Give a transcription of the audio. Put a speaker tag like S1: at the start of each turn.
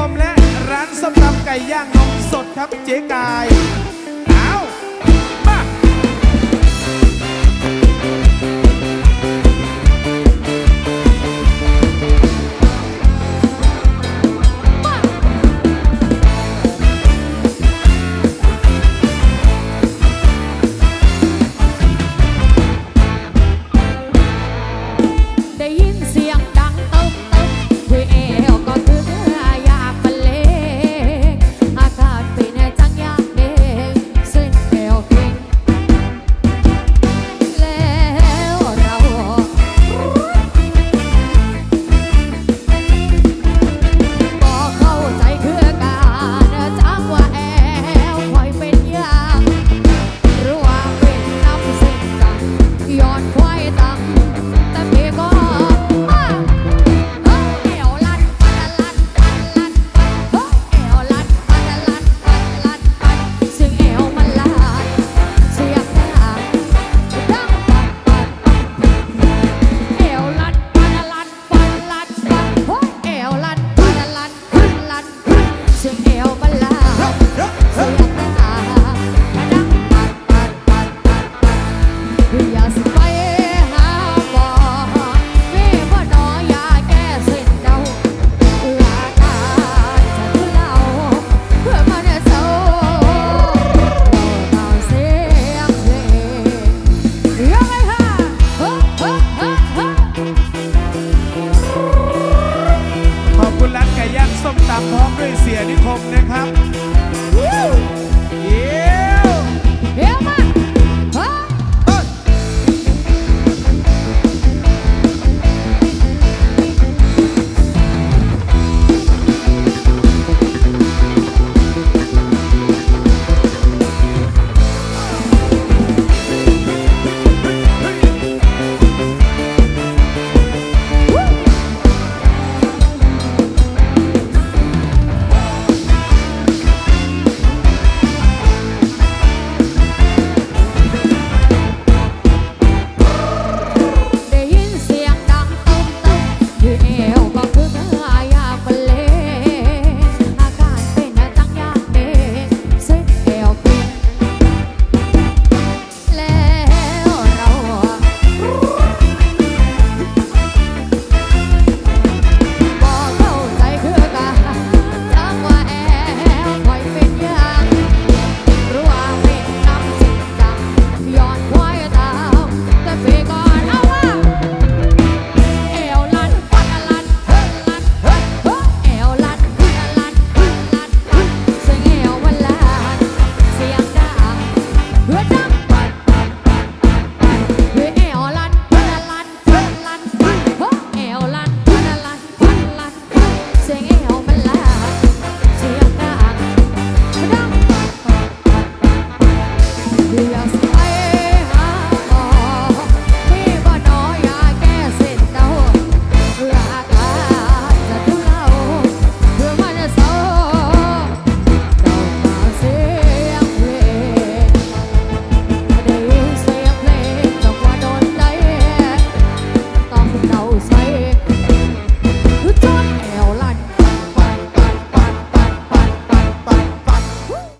S1: คมและร้านส้มตำไก่ย่างนมสดครับเจ๊กาย
S2: Tá perigosa.
S1: พร้อมด้วยเสียนิคมนะครับ
S2: รู้จัก